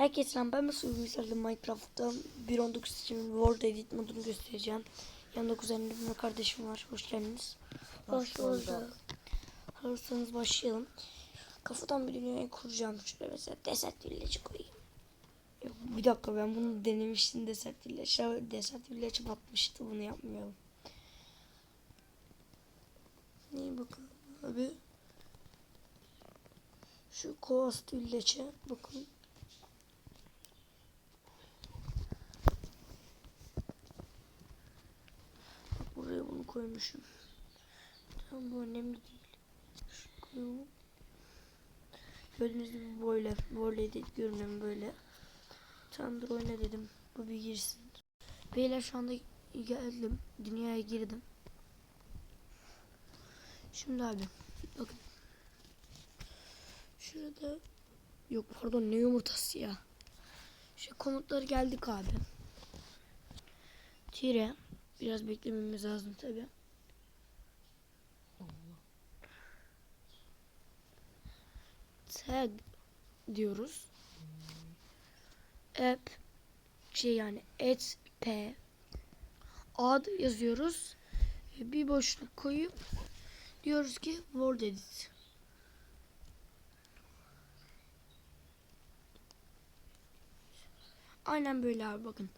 Herkese selam ben Mesut Uygusal'da Minecraft'ta 1.19 için World Edit modunu göstereceğim. Yanında kuzenim ve kardeşim var. Hoş geldiniz. Hoş bulduk. Hazırsanız başlayalım. Kafadan bir dünyayı kuracağım. Şöyle mesela Desert Village koyayım. Yok, bir dakika ben bunu denemiştim Desert Village. Desert Village batmıştı bunu yapmayalım. İyi bakalım abi. Şu Coast Village'e bakın. Bak koymuşum. Tamam bu önemli değil. Gördüğünüz gibi böyle böyle de görünüm böyle. Tamamdır oyna dedim. Bu bir girsin. Beyler şu anda geldim. Dünyaya girdim. Şimdi abi bakın. Şurada yok pardon ne yumurtası ya. Şu komutları geldik abi. Tire biraz beklememiz lazım tabi. Tag diyoruz. App şey yani et p ad yazıyoruz. Bir boşluk koyup diyoruz ki Word Edit. Aynen böyle abi bakın.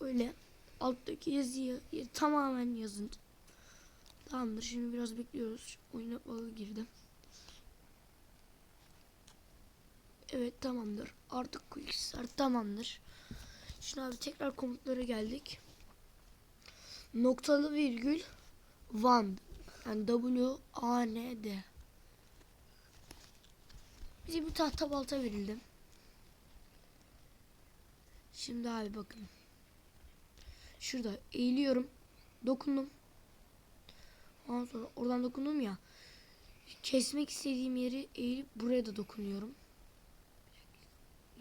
Böyle alttaki yazıyı tamamen yazın. Tamamdır. Şimdi biraz bekliyoruz. Oyuna bağı girdim. Evet tamamdır. Artık quick start tamamdır. Şimdi abi tekrar komutlara geldik. Noktalı virgül Wand. Yani W A N D. Bize bir tahta balta verildi. Şimdi abi bakın. Şurada eğiliyorum. Dokundum. Ondan sonra oradan dokundum ya. Kesmek istediğim yeri eğilip buraya da dokunuyorum.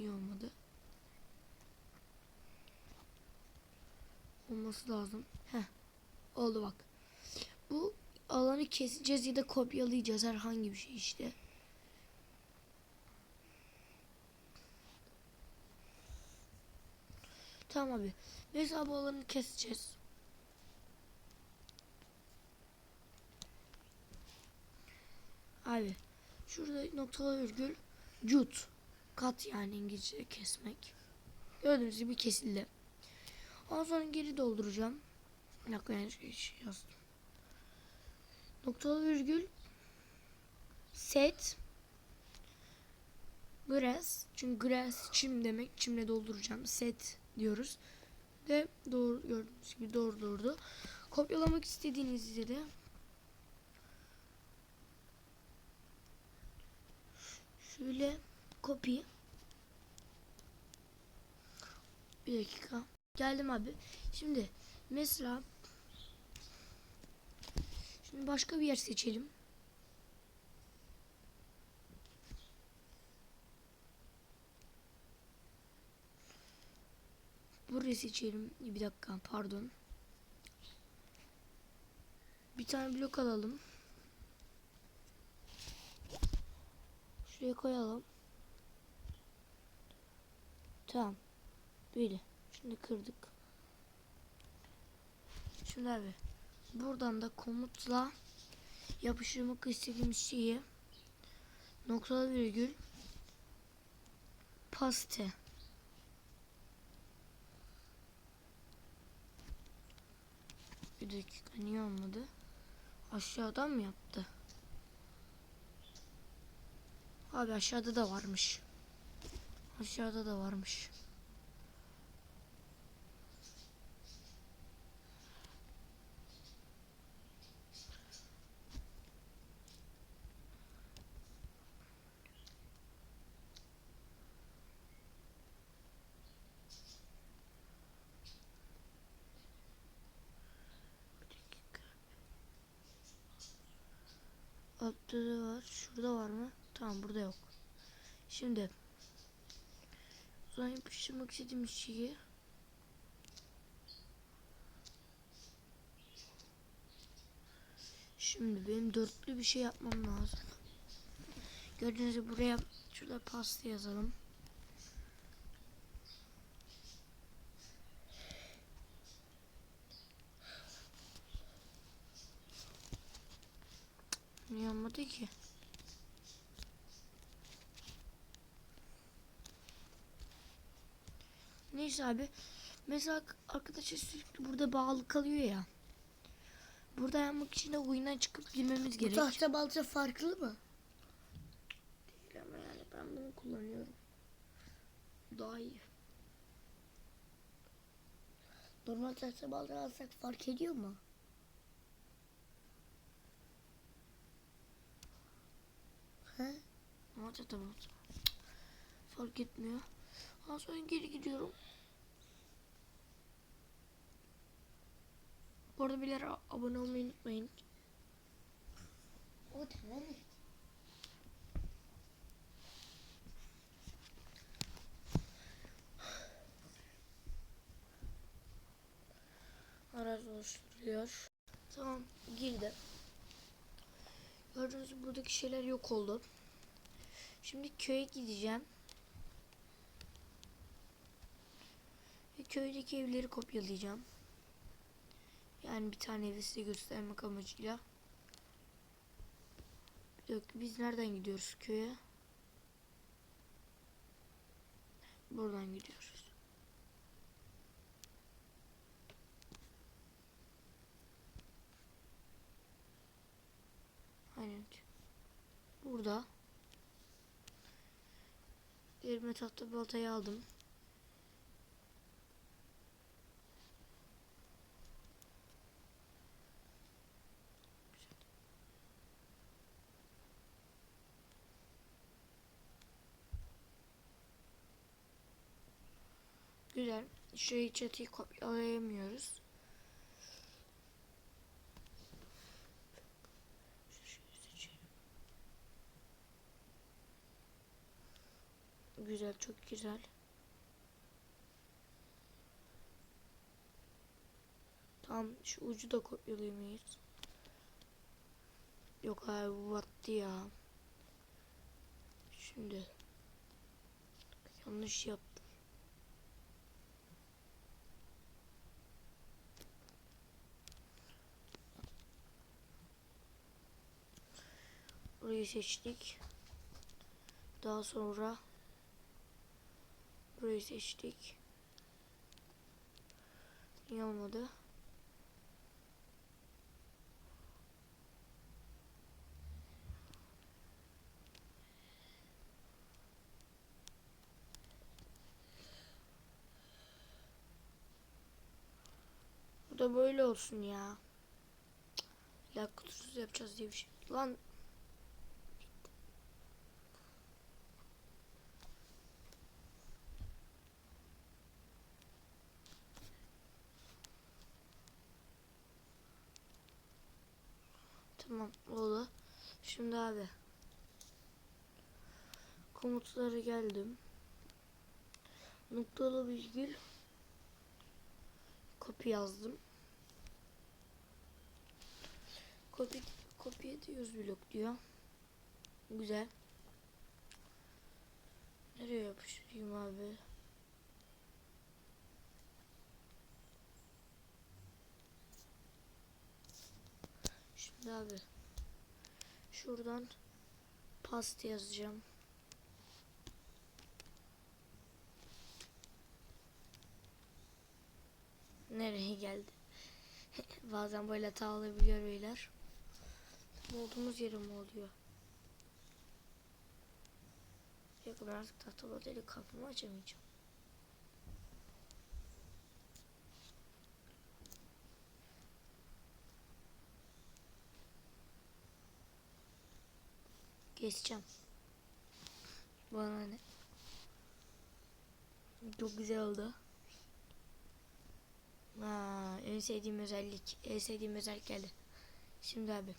İyi olmadı. Olması lazım. Heh. Oldu bak. Bu alanı keseceğiz ya da kopyalayacağız herhangi bir şey işte. Tamam abi. Mesela bu alanı keseceğiz. Abi şurada noktalı virgül cut kat yani İngilizce kesmek. Gördüğünüz gibi kesildi. Ondan sonra geri dolduracağım. Bir dakika yani şey, yazdım. Noktalı virgül set grass çünkü grass çim demek çimle dolduracağım set diyoruz ve doğru gördüğünüz gibi doğru doğru kopyalamak istediğinizde de şöyle copy bir dakika geldim abi şimdi mesela şimdi başka bir yer seçelim Burayı seçelim. Bir dakika pardon. Bir tane blok alalım. Şuraya koyalım. Tamam. Böyle. Şimdi kırdık. Şimdi abi. Buradan da komutla yapıştırmak istediğimiz şeyi noktalı virgül paste Bir dakika niye olmadı? Aşağıdan mı yaptı? Abi aşağıda da varmış. Aşağıda da varmış. Altta da var. Şurada var mı? Tamam burada yok. Şimdi ben yapıştırmak istediğim şeyi. Şimdi benim dörtlü bir şey yapmam lazım. Gördüğünüz gibi buraya şurada pasta yazalım. Niye olmadı ki? Neyse abi. Mesela arkadaşlar sürekli burada bağlı kalıyor ya. Burada yapmak için de oyundan çıkıp girmemiz Bu gerek. tahta balta farklı mı? Değil ama yani ben bunu kullanıyorum. Daha iyi. Normal tahta balta alsak fark ediyor mu? He? Ama tamam. Fark etmiyor. Ondan sonra geri gidiyorum. Bu arada a- abone olmayı unutmayın. O. Araç oluşturuyor. Tamam girdi. Gördüğünüz gibi buradaki şeyler yok oldu. Şimdi köye gideceğim. Ve köydeki evleri kopyalayacağım. Yani bir tane evi size göstermek amacıyla. Bir dakika biz nereden gidiyoruz köye? Buradan gidiyoruz. Aynen. Burada. Elime tahta baltayı aldım. Güzel. Şurayı çatıyı kopyalayamıyoruz. Güzel, çok güzel. Tamam, şu ucu da kopyalayamayız. Yok abi bu battı ya. Şimdi yanlış yaptım. Burayı seçtik. Daha sonra burayı seçtik. Niye olmadı? Bu da böyle olsun ya. La kutusuz yapacağız diye bir şey. Lan Tamam oldu. Şimdi abi. Komutlara geldim. Noktalı virgül. Copy yazdım. Copy, copy ediyoruz blok diyor. Güzel. Nereye yapıştırayım abi? Şimdi abi şuradan past yazacağım. Nereye geldi? Bazen böyle hata olabiliyor beyler. Olduğumuz yere mi oluyor? Yok ben artık tahtalarıyla kapımı açamayacağım. Keseceğim. Bana ne? Çok güzel oldu. Aa, en sevdiğim özellik. En sevdiğim özellik geldi. Şimdi abi.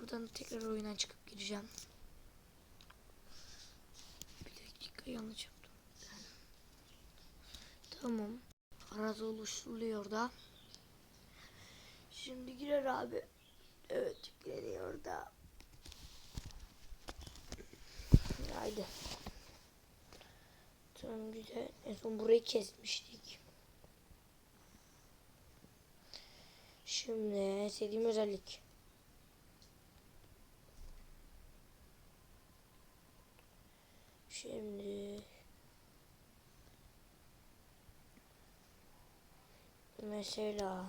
Buradan tekrar oyundan çıkıp gireceğim. Bir dakika yanlış yaptım. Tamam. Arada oluşturuluyor da. Şimdi girer abi. Evet yükleniyor da. Haydi. Tamam güzel. En son burayı kesmiştik. Şimdi en sevdiğim özellik. Şimdi mesela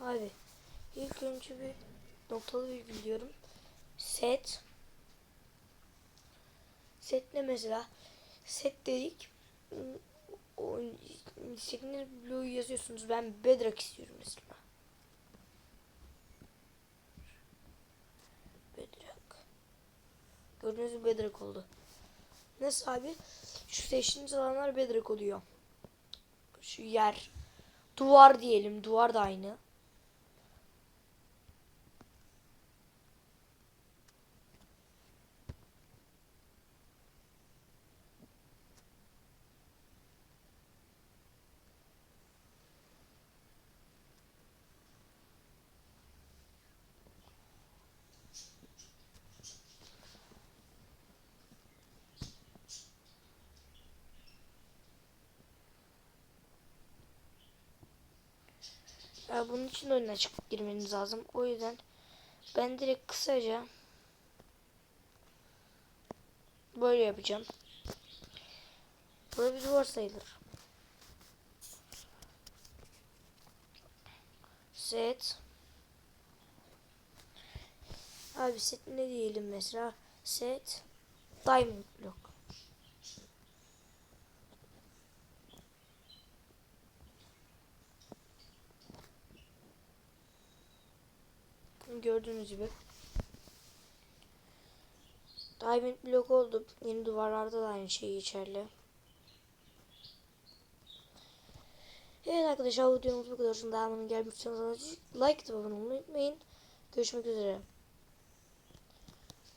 abi ilk önce bir noktalı virgül diyorum set set ne mesela? Set dedik. O istediğiniz bloğu yazıyorsunuz. Ben bedrock istiyorum mesela. Bedrock. Gördüğünüz gibi bedrock oldu. Nasıl abi? Şu seçtiğiniz alanlar bedrock oluyor. Şu yer. Duvar diyelim. Duvar da aynı. Ya bunun için oyuna çıkıp girmeniz lazım. O yüzden ben direkt kısaca böyle yapacağım. Burada bir duvar sayılır. Set. Abi set ne diyelim mesela? Set. Diamond block. Gördüğünüz gibi. Diamond blok oldu. Yeni duvarlarda da aynı şey geçerli. Evet arkadaşlar bu videomuz bu kadar. Şimdi devamının istiyorsanız like atıp abone olmayı unutmayın. Görüşmek üzere.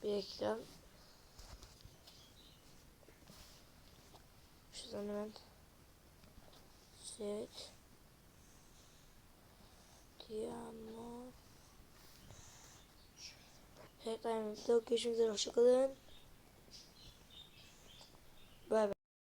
Bir dakika. Şuradan hemen set Diamond Tekrar videoda görüşmek üzere. Hoşçakalın. Bay bay.